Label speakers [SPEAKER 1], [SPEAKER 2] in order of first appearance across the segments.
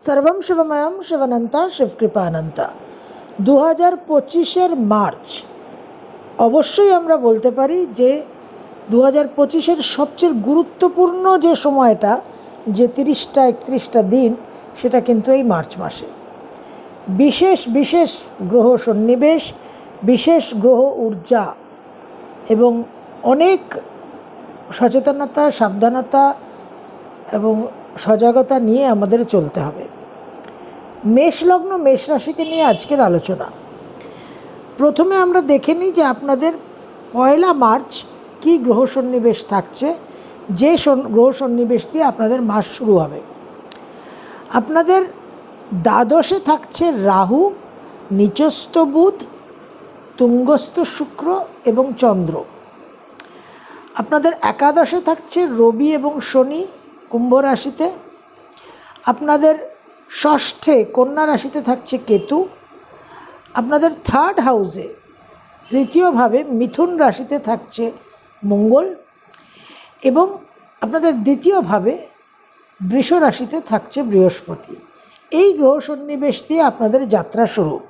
[SPEAKER 1] সর্বম শিবময়ম শিবনন্তা শিবকৃপানন্তা। দু হাজার পঁচিশের মার্চ। অবশ্যই আমরা বলতে পারি যে দু হাজার পঁচিশের সবচেয়ে গুরুত্বপূর্ণ যে সময়টা, যে তিরিশটা, একত্রিশটা দিন, সেটা কিন্তু এই মার্চ মাসে। বিশেষ বিশেষ গ্রহ সন্নিবেশ, বিশেষ গ্রহ ঊর্জা এবং অনেক সচেতনতা, সাবধানতা এবং সজাগতা নিয়ে আমাদের চলতে হবে। মেষ লগ্ন, মেষ রাশিকে নিয়ে আজকের আলোচনা। প্রথমে আমরা দেখে নিই যে আপনাদের পয়লা মার্চ কি গ্রহ সন্নিবেশ থাকছে, যে গ্রহ সন্নিবেশ দিয়ে আপনাদের মাস শুরু হবে। আপনাদের দ্বাদশে থাকছে রাহু, নিচস্থ বুধ, তুঙ্গস্থ শুক্র এবং চন্দ্র। আপনাদের একাদশে থাকছে রবি এবং শনি কুম্ভ রাশিতে। আপনাদের ষষ্ঠে কন্যা রাশিতে থাকছে কেতু। আপনাদের থার্ড হাউসে তৃতীয়ভাবে মিথুন রাশিতে থাকছে মঙ্গল। এবং আপনাদের দ্বিতীয়ভাবে বৃষ রাশিতে থাকছে বৃহস্পতি। এই গ্রহ সন্নিবেশ দিয়ে আপনাদের যাত্রা শুরু।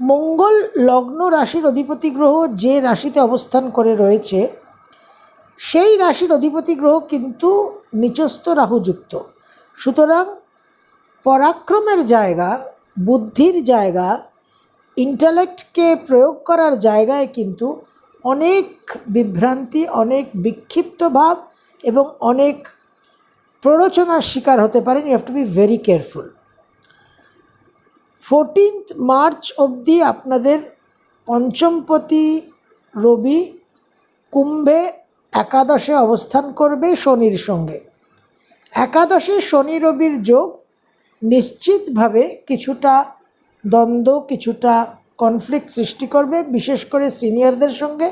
[SPEAKER 1] মঙ্গল লগ্ন রাশির অধিপতি গ্রহ যে রাশিতে অবস্থান করে রয়েছে সেই রাশির অধিপতি গ্রহ কিন্তু নিচস্থ রাহুযুক্ত। সুতরাং পরাক্রমের জায়গা, বুদ্ধির জায়গা, ইন্টালেক্টকে প্রয়োগ করার জায়গায় কিন্তু অনেক বিভ্রান্তি, অনেক বিক্ষিপ্ত ভাব এবং অনেক প্ররোচনার শিকার হতে পারেন। You have to be very careful fourteenth March অবধি আপনাদের পঞ্চমপতি রবি, কুম্ভে একাদশে অবস্থান করবে শনির সঙ্গে। একাদশে শনি রবির যোগ নিশ্চিতভাবে কিছুটা দ্বন্দ্ব, কিছুটা কনফ্লিক্ট সৃষ্টি করবে, বিশেষ করে সিনিয়রদের সঙ্গে।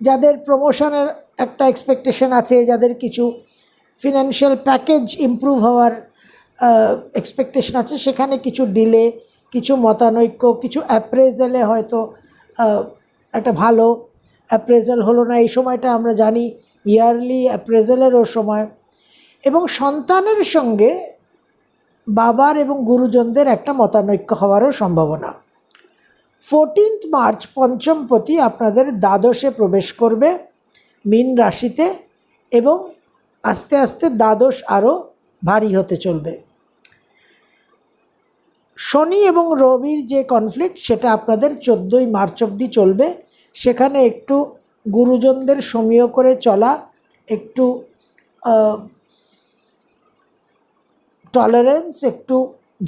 [SPEAKER 1] যাদের প্রমোশনের একটা এক্সপেকটেশন আছে, যাদের কিছু ফিনান্সিয়াল প্যাকেজ ইমপ্রুভ হওয়ার এক্সপেকটেশন আছে, সেখানে কিছু ডিলে কিছু মতানৈক্য, কিছু অ্যাপ্রেজালে হয়তো একটা ভালো অ্যাপ্রেজাল হলো না, এই সময়টা আমরা জানি ইয়ারলি অ্যাপ্রেজালেরও সময়। এবং সন্তানের সঙ্গে বাবার এবং গুরুজনদের একটা মতানৈক্য হওয়ারও সম্ভাবনা। ফোরটিন্থ মার্চ পঞ্চমপতি আপনাদের দ্বাদশে প্রবেশ করবে মিন রাশিতে এবং আস্তে আস্তে দ্বাদশ আরও ভারী হতে চলবে। শনি এবং রবির যে কনফ্লিক্ট সেটা আপনাদের চোদ্দোই মার্চ অবধি চলবে। সেখানে একটু গুরুজনদের সমীহ করে চলা, একটু টলারেন্স একটু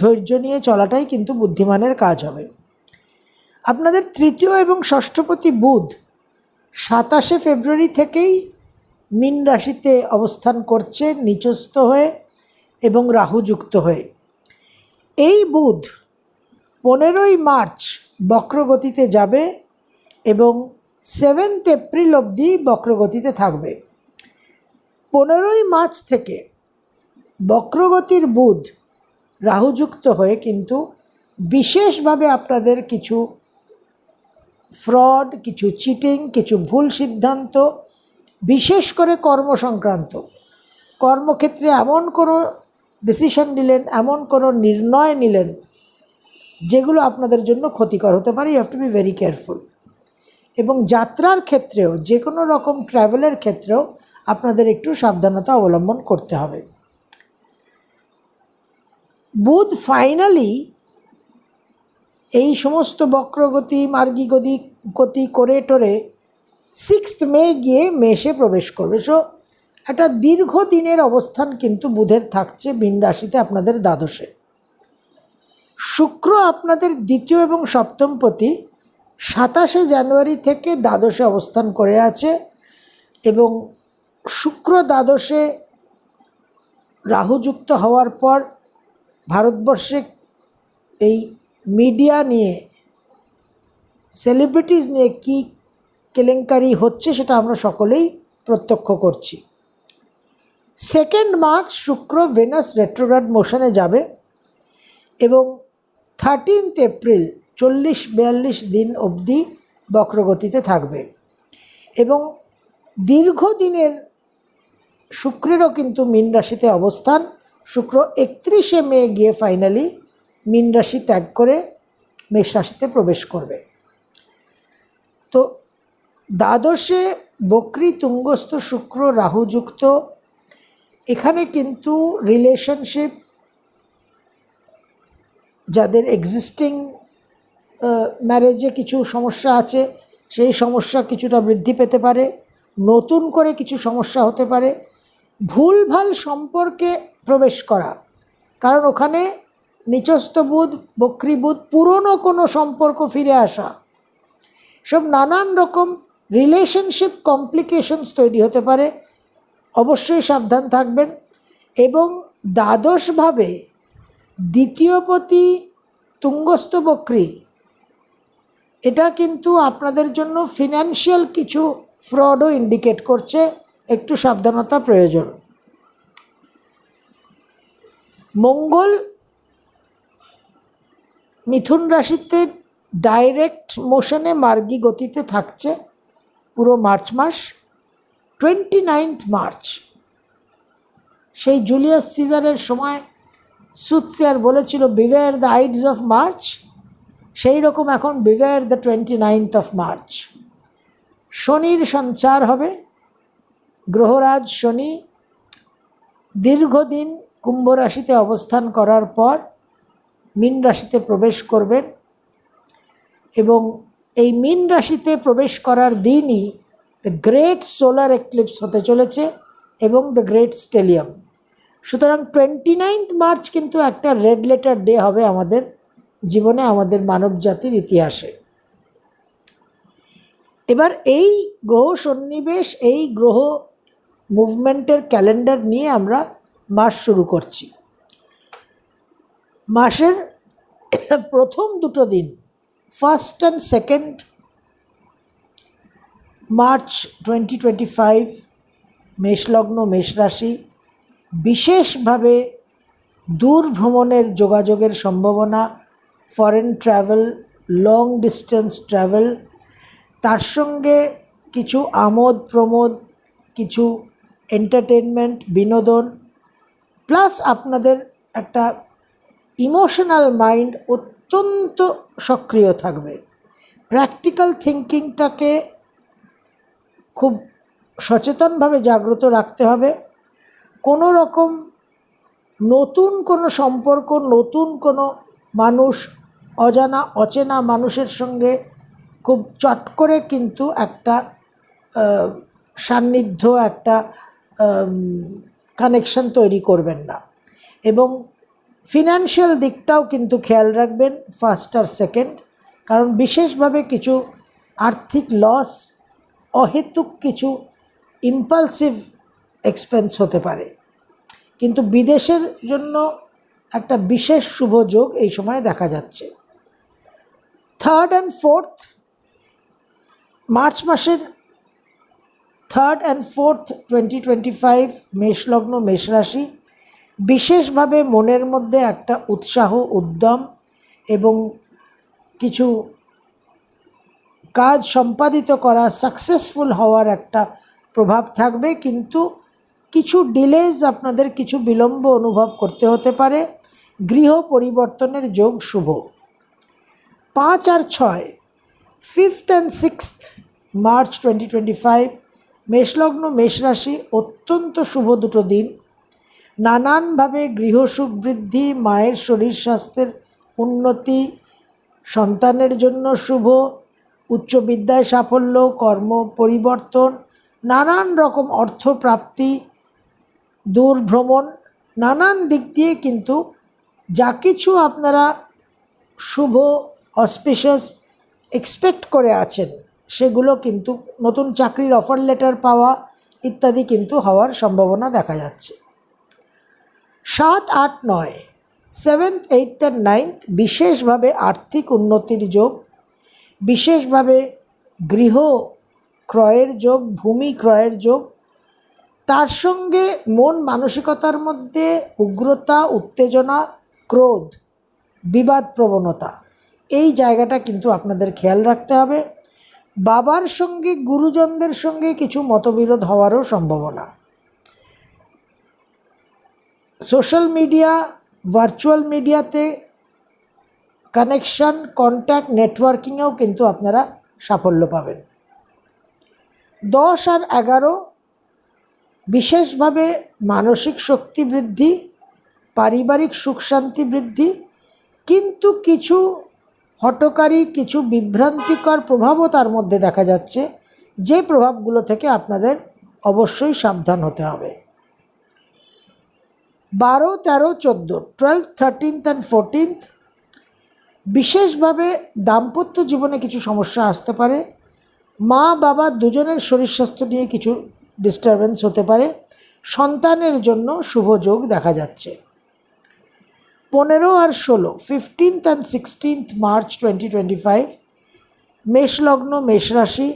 [SPEAKER 1] ধৈর্য নিয়ে চলাটাই কিন্তু বুদ্ধিমানের কাজ হবে। আপনাদের তৃতীয় এবং ষষ্ঠপতি বুধ সাতাশে ফেব্রুয়ারি থেকেই মিন রাশিতে অবস্থান করছে, নিচস্থ হয়ে এবং রাহুযুক্ত হয়ে। এই বুধ পনেরোই মার্চ বক্রগতিতে যাবে এবং সেভেন্থ এপ্রিল অবধি বক্রগতিতে থাকবে। পনেরোই মার্চ থেকে বক্রগতির বুধ রাহুযুক্ত হয়ে কিন্তু বিশেষভাবে আপনাদের কিছু ফ্রড কিছু চিটিং কিছু ভুল সিদ্ধান্ত, বিশেষ করে কর্ম সংক্রান্ত কর্মক্ষেত্রে এমন কোনো ডিসিশন নিলেন, এমন কোনো নির্ণয় নিলেন, যেগুলো আপনাদের জন্য ক্ষতিকর হতে পারে। You have to be very careful এবং যাত্রার ক্ষেত্রেও যে কোনো রকম ট্র্যাভেলের ক্ষেত্রেও আপনাদের একটু সাবধানতা অবলম্বন করতে হবে। বুধ ফাইনালি এই সমস্ত বক্রগতি, মার্গী গতি গতি করে টোরে সিক্সথ মে গিয়ে মেষে প্রবেশ করবে। সো একটা দীর্ঘদিনের অবস্থান কিন্তু বুধের থাকছে মীন রাশিতে আপনাদের দ্বাদশে। শুক্র আপনাদের দ্বিতীয় এবং সপ্তম সপ্তমপতি সাতাশে জানুয়ারি থেকে দ্বাদশে অবস্থান করে আছে এবং শুক্র দ্বাদশে রাহুযুক্ত হওয়ার পর ভারতবর্ষে এই মিডিয়া নিয়ে, সেলিব্রিটিজ নিয়ে কী কেলেঙ্কারি হচ্ছে সেটা আমরা সকলেই প্রত্যক্ষ করছি। সেকেন্ড মার্চ শুক্র ভেনাস রেট্রোগ্রাড মোশনে যাবে এবং থার্টিনথ এপ্রিল চল্লিশ বিয়াল্লিশ দিন অবধি বক্রগতিতে থাকবে। এবং দীর্ঘদিনের শুক্রেরও কিন্তু মীন রাশিতে অবস্থান। শুক্র একত্রিশে মে গিয়ে ফাইনালি মীন রাশি ত্যাগ করে মেষ রাশিতে প্রবেশ করবে। তো দ্বাদশে বক্রি, তুঙ্গস্থ, শুক্র, রাহুযুক্ত, এখানে কিন্তু রিলেশনশিপ যাদের এক্সিস্টিং ম্যারেজে কিছু সমস্যা আছে, সেই সমস্যা কিছুটা বৃদ্ধি পেতে পারে, নতুন করে কিছু সমস্যা হতে পারে, ভুলভাল সম্পর্কে প্রবেশ করা। কারণ ওখানে নিচস্থ বুধ, বক্রী বুধ, পুরনো কোনো সম্পর্ক ফিরে আসা। সব নানান রকম রিলেশনশিপ কমপ্লিকেশনস তৈরি হতে পারে, অবশ্যই সাবধান থাকবেন এবং দ্বাদশভাবে দ্বিতীয়পতি তুঙ্গস্থ বক্রী এটা কিন্তু আপনাদের জন্য ফিনান্সিয়াল কিছু ফ্রডও ইন্ডিকেট করছে। একটু সাবধানতা প্রয়োজন। মঙ্গল মিথুন রাশিতে ডাইরেক্ট মোশনে মার্গী গতিতে থাকছে পুরো মার্চ মাস। Twenty ninth March. সেই জুলিয়াস সিজারের সময় সুৎসিয়ার বলেছিল beware the ides of March সেই রকম এখন beware the twenty ninth of March শনির সঞ্চার হবে। গ্রহরাজ শনি দীর্ঘদিন কুম্ভ রাশিতে অবস্থান করার পর মীন রাশিতে প্রবেশ করবেন এবং এই মীন রাশিতে প্রবেশ করার দিনই দ্য গ্রেট সোলার এক্লিপস হতে চলেছে এবং দ্য গ্রেট স্টেলিয়াম সুতরাং টোয়েন্টি নাইনথ মার্চ কিন্তু একটা রেড লেটার ডে হবে আমাদের জীবনে আমাদের মানব জাতির ইতিহাসে। এবার এই গ্রহ সন্নিবেশ, এই গ্রহ মুভমেন্টের ক্যালেন্ডার নিয়ে আমরা মাস শুরু করছি। মাসের প্রথম দুটো দিন first and second March twenty twenty five মেষলগ্ন মেষ রাশি বিশেষভাবে দূর ভ্রমণের যোগাযোগের সম্ভাবনা foreign travel long distance travel তার সঙ্গে কিছু আমোদ প্রমোদ, কিছু এন্টারটেনমেন্ট বিনোদন প্লাস আপনাদের একটা ইমোশনাল মাইন্ড অত্যন্ত সক্রিয় থাকবে। প্র্যাকটিক্যাল থিঙ্কিংটাকে খুব সচেতনভাবে জাগ্রত রাখতে হবে। কোনো রকম নতুন কোনো সম্পর্ক, নতুন কোনো মানুষ অজানা, অচেনা মানুষের সঙ্গে খুব চট করে কিন্তু একটা সান্নিধ্য, একটা কানেকশন তৈরি করবেন না। এবং ফিনান্সিয়াল দিকটাও কিন্তু খেয়াল রাখবেন ফার্স্ট আর সেকেন্ড কারণ বিশেষভাবে কিছু আর্থিক লস অহেতুক কিছু ইম্পালসিভ এক্সপেন্স হতে পারে। কিন্তু বিদেশের জন্য একটা বিশেষ শুভ যোগ এই সময় দেখা যাচ্ছে। থার্ড অ্যান্ড ফোর্থ মার্চ মাসের third and fourth twenty twenty five মেষলগ্ন মেষ রাশি বিশেষভাবে মনের মধ্যে একটা উৎসাহ, উদ্যম এবং কিছু কাজ সম্পাদিত করা সাকসেসফুল হওয়ার একটা প্রভাব থাকবে। কিন্তু কিছু ডিলেজ আপনাদের, কিছু বিলম্ব অনুভব করতে হতে পারে। গৃহ পরিবর্তনের যোগ শুভ। পাঁচ আর ছয় fifth and sixth March twenty twenty five মেষলগ্ন মেষ রাশি অত্যন্ত শুভ দুটো দিন। নানানভাবে গৃহসুখ বৃদ্ধি, মায়ের শরীর স্বাস্থ্যের উন্নতি, সন্তানের জন্য শুভ, উচ্চ বিদ্যায় সাফল্য, কর্ম পরিবর্তন, নানান রকম অর্থপ্রাপ্তি দূর ভ্রমণ নানান দিক দিয়ে কিন্তু যা কিছু আপনারা শুভ অসপিশাস এক্সপেক্ট করে আছেন, সেগুলো কিন্তু নতুন চাকরির অফার লেটার পাওয়া ইত্যাদি কিন্তু হওয়ার সম্ভাবনা দেখা যাচ্ছে। সাত, আট, নয় সেভেন্থ এইট অ্যান্ড নাইন্থ বিশেষভাবে আর্থিক উন্নতির যোগ, বিশেষভাবে গৃহ ক্রয়ের যোগ, ভূমি ক্রয়ের যোগ, তার সঙ্গে মন মানসিকতার মধ্যে উগ্রতা, উত্তেজনা, ক্রোধ, বিবাদ প্রবণতা। এই জায়গাটা কিন্তু আপনাদের খেয়াল রাখতে হবে। বাবার সঙ্গে, গুরুজনদের সঙ্গে কিছু মতবিরোধ হওয়ারও সম্ভাবনা। সোশ্যাল মিডিয়া, ভার্চুয়াল মিডিয়াতে কানেকশন, কন্ট্যাক্ট, নেটওয়ার্কিংয়েও কিন্তু আপনারা সাফল্য পাবেন। দশ আর এগারো, বিশেষভাবে মানসিক শক্তি বৃদ্ধি, পারিবারিক সুখ শান্তি বৃদ্ধি, কিন্তু কিছু হটকারী কিছু বিভ্রান্তিকর প্রভাবও তার মধ্যে দেখা যাচ্ছে। যে প্রভাবগুলো থেকে আপনাদের অবশ্যই সাবধান হতে হবে। বারো, তেরো, চোদ্দ টুয়েলভ থার্টিনথ অ্যান্ড ফোরটিনথ বিশেষভাবে দাম্পত্য জীবনে কিছু সমস্যা আসতে পারে। মা, বাবা দুজনের শরীর স্বাস্থ্য নিয়ে কিছু ডিস্টারবেন্স হতে পারে। সন্তানের জন্য শুভ যোগ দেখা যাচ্ছে। পনেরো আর ষোলো fifteenth and sixteenth March twenty twenty five মেষলগ্ন মেষ রাশি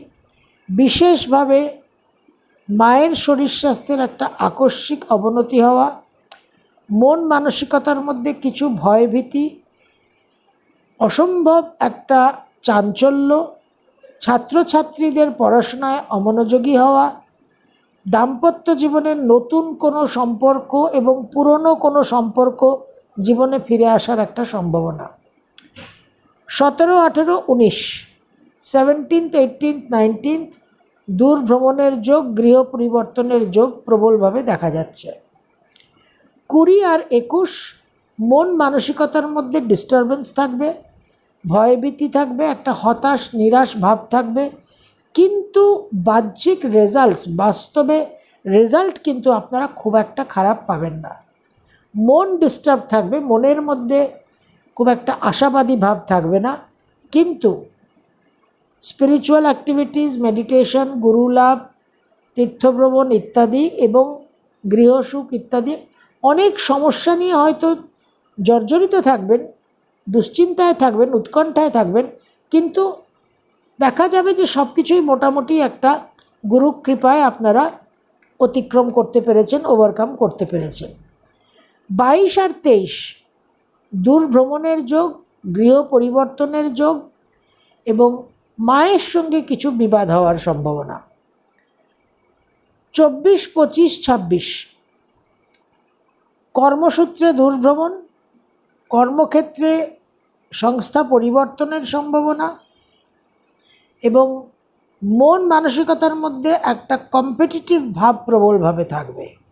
[SPEAKER 1] বিশেষভাবে মায়ের শরীর স্বাস্থ্যের একটা আকস্মিক অবনতি হওয়া, মন মানসিকতার মধ্যে কিছু ভয়ভীতি, অসম্ভব একটা চাঞ্চল্য, ছাত্রছাত্রীদের পড়াশোনায় অমনোযোগী হওয়া, দাম্পত্য জীবনের নতুন কোনো সম্পর্ক এবং পুরনো কোনো সম্পর্ক জীবনে ফিরে আসার একটা সম্ভাবনা। সতেরো, আঠেরো, উনিশ সেভেন্টিন্থ এইটিনথ নাইনটিন্থ দূর ভ্রমণের যোগ, গৃহ পরিবর্তনের যোগ প্রবলভাবে দেখা যাচ্ছে। কুড়ি আর একুশ, মন মানসিকতার মধ্যে ডিস্টারবেন্স থাকবে, ভয়ভীতি থাকবে, একটা হতাশ, নিরাশ ভাব থাকবে, কিন্তু বাহ্যিক রেজাল্টস বাস্তবে রেজাল্ট কিন্তু আপনারা খুব একটা খারাপ পাবেন না। মন ডিস্টার্ব থাকবে, মনের মধ্যে খুব একটা আশাবাদী ভাব থাকবে না। কিন্তু স্পিরিচুয়াল অ্যাক্টিভিটিস মেডিটেশন গুরু লাভ তীর্থভ্রমণ ইত্যাদি এবং গৃহসুখ ইত্যাদি অনেক সমস্যা নিয়ে হয়তো জর্জরিত থাকবেন, দুশ্চিন্তায় থাকবেন, উৎকণ্ঠায় থাকবেন। কিন্তু দেখা যাবে যে সব কিছুই মোটামুটি একটা গুরু কৃপায় আপনারা অতিক্রম করতে পেরেছেন ওভারকাম করতে পেরেছেন। বাইশ আর তেইশ। দূর ভ্রমণের যোগ, গৃহ পরিবর্তনের যোগ এবং মায়ের সঙ্গে কিছু বিবাদ হওয়ার সম্ভাবনা। চব্বিশ, পঁচিশ, ছাব্বিশ। কর্মসূত্রে দূরভ্রমণ, কর্মক্ষেত্রে সংস্থা পরিবর্তনের সম্ভাবনা এবং মন মানসিকতার মধ্যে একটা কম্পিটিটিভ ভাব প্রবলভাবে থাকবে।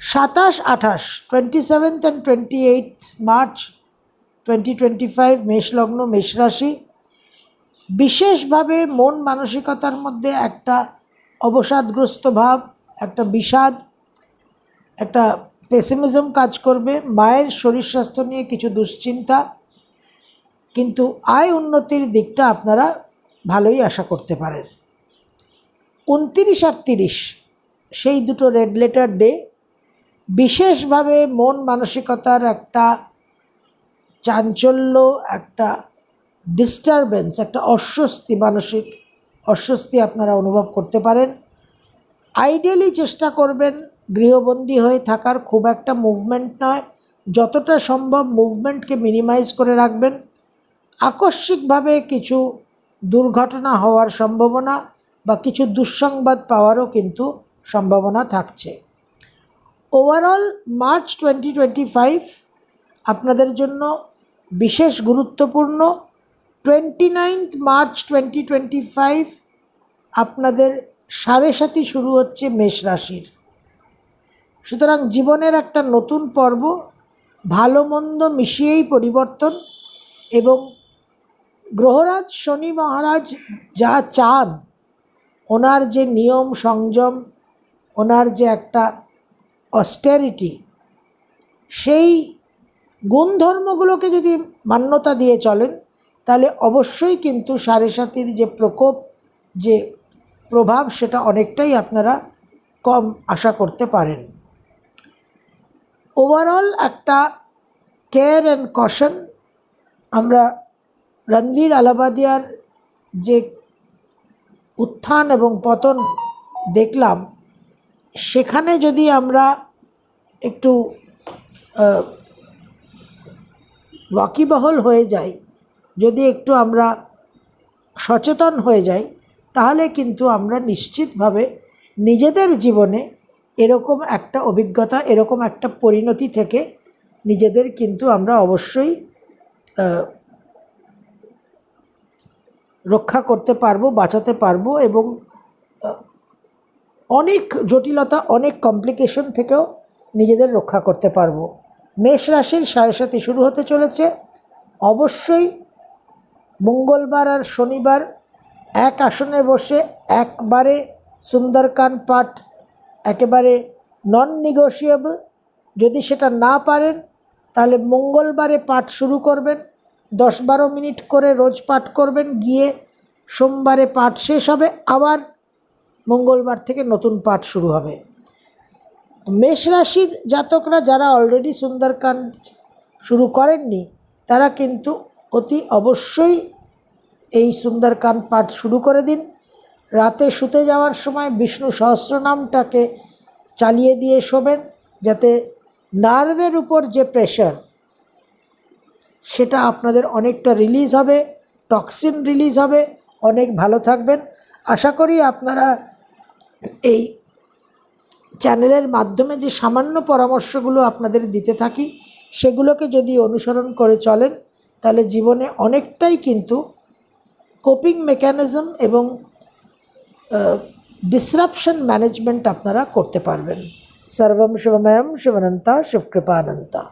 [SPEAKER 1] সাতাশ, আঠাশ twenty seventh and twenty eight March twenty twenty five মেষলগ্ন মেষ রাশি বিশেষভাবে মন মানসিকতার মধ্যে একটা অবসাদগ্রস্ত ভাব, একটা বিষাদ, একটা পেসিমিজম কাজ করবে। মায়ের শরীর স্বাস্থ্য নিয়ে কিছু দুশ্চিন্তা, কিন্তু আয় উন্নতির দিকটা আপনারা ভালোই আশা করতে পারেন। উনতিরিশ আর তিরিশ, সেই দুটো রেড লেটার ডে বিশেষভাবে মন মানসিকতার একটা চাঞ্চল্য, একটা ডিস্টারবেন্স একটা অস্বস্তি, মানসিক অস্বস্তি আপনারা অনুভব করতে পারেন। আইডিয়ালি চেষ্টা করবেন গৃহবন্দী হয়ে থাকার, খুব একটা মুভমেন্ট নয়। যতটা সম্ভব মুভমেন্টকে মিনিমাইজ করে রাখবেন। আকস্মিকভাবে কিছু দুর্ঘটনা হওয়ার সম্ভাবনা বা কিছু দুঃসংবাদ পাওয়ারও কিন্তু সম্ভাবনা থাকছে। Overall March twenty twenty five আপনাদের জন্য বিশেষ গুরুত্বপূর্ণ। Twenty ninth March twenty twenty five আপনাদের সাড়ে সাথী শুরু হচ্ছে মেষ রাশির। সুতরাং জীবনের একটা নতুন পর্ব, ভালো মন্দ মিশিয়েই পরিবর্তন এবং গ্রহরাজ শনি মহারাজ যা চান, ওনার যে নিয়ম, সংযম, ওনার যে একটা অস্টেরিটি সেই গুণধর্মগুলোকে যদি মান্যতা দিয়ে চলেন, তাহলে অবশ্যই কিন্তু সাড়ে সাতির যে প্রকোপ, যে প্রভাব, সেটা অনেকটাই আপনারা কম আশা করতে পারেন। ওভারঅল একটা কেয়ার অ্যান্ড কশন আমরা রণবীর আলাবাদিয়ার যে উত্থান এবং পতন দেখলাম সেখানে যদি আমরা একটু ওয়াকিবহল হয়ে যাই, যদি একটু আমরা সচেতন হয়ে যাই, তাহলে কিন্তু আমরা নিশ্চিতভাবে নিজেদের জীবনে এরকম একটা অভিজ্ঞতা, এরকম একটা পরিণতি থেকে নিজেদের কিন্তু আমরা অবশ্যই রক্ষা করতে পারব, বাঁচাতে পারব এবং অনেক জটিলতা, অনেক কমপ্লিকেশন থেকেও নিজেদের রক্ষা করতে পারব। মেষ রাশির সাড়ে সাথে শুরু হতে চলেছে। অবশ্যই মঙ্গলবার আর শনিবার এক আসনে বসে একবারে সুন্দরকান পাঠ, একেবারে নন নিগোশিয়েবল যদি সেটা না পারেন, তাহলে মঙ্গলবারে পাঠ শুরু করবেন। দশ বারো মিনিট করে রোজ পাঠ করবেন। গিয়ে সোমবারে পাঠ শেষ হবে। আবার মঙ্গলবার থেকে নতুন পাঠ শুরু হবে। মেষ রাশির জাতকরা যারা অলরেডি সুন্দরকাণ্ড শুরু করেননি, তারা কিন্তু অতি অবশ্যই এই সুন্দরকাণ্ড পাঠ শুরু করে দিন। রাতে শুতে যাওয়ার সময় বিষ্ণু সহস্রনামটাকে চালিয়ে দিয়ে শোবেন, যাতে নার্ভের উপর যে প্রেশার সেটা আপনাদের অনেকটা রিলিজ হবে টক্সিন রিলিজ হবে। অনেক ভালো থাকবেন। আশা করি আপনারা এই চ্যানেলের মাধ্যমে যে সামান্য পরামর্শগুলো আপনাদের দিতে থাকি, সেগুলোকে যদি অনুসরণ করে চলেন, তাহলে জীবনে অনেকটাই কিন্তু কোপিং মেকানিজম এবং ডিসরাপশন ম্যানেজমেন্ট আপনারা করতে পারবেন। সর্বম শিবময়ম শিবনন্তা শিবকৃপানন্তা